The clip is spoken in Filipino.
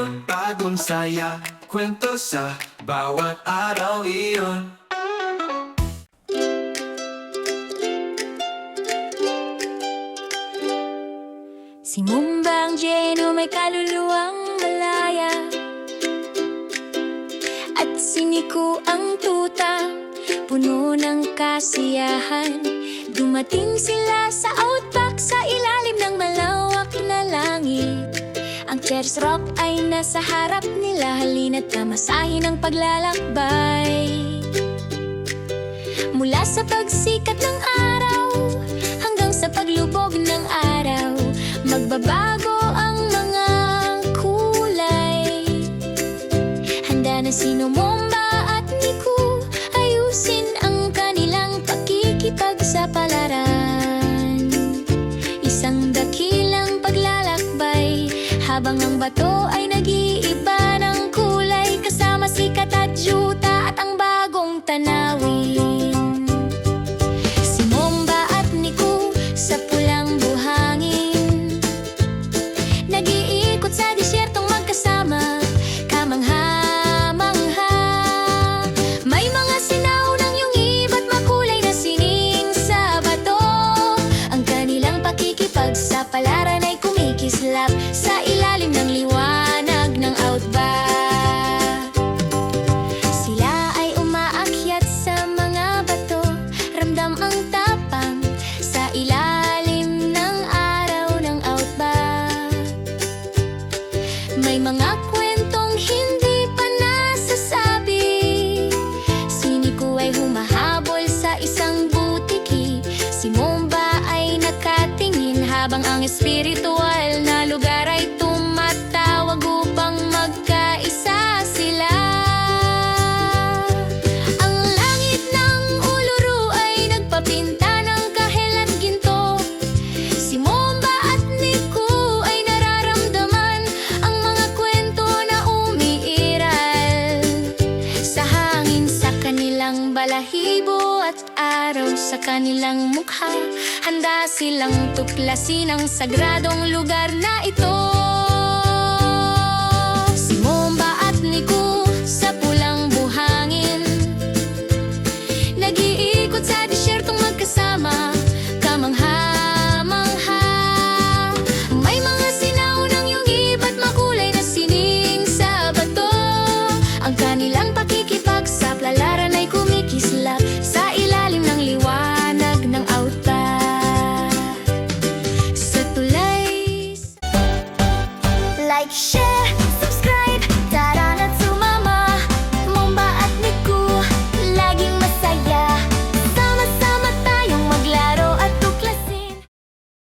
iyon Bagong saya, kwento sa bawat araw iyon. Si Mumbang Jeno may kaluluwang malaya. At si Nico ang tuta Puno ng kasiyahan. Dumating sila sa outback Chairs Rock ay nasa harap nila. Halina't kamasahin ang paglalakbay. Mula sa pagsikat ng araw Hanggang sa paglubog ng araw Magbabago ang mga kulay. Handa na si Momba Habang ang bato ay nag-iiba ng kulay Kasama si Kat at ang bagong tanawin. Si Momba at Niku sa pulang kumikislap Sa ilalim ng liwanag ng outback. Sila ay umaakyat sa mga bato Ramdam ang tapang sa ilalim ng araw ng outback. May mga kwentong hindi pa nasasabi Siniko humahabol sa isang butiki. Si Momba ay nakatingin habang ang espiritual sa kanilang mukha. Handa silang tuklasin ang sagradong lugar na ito Like, share,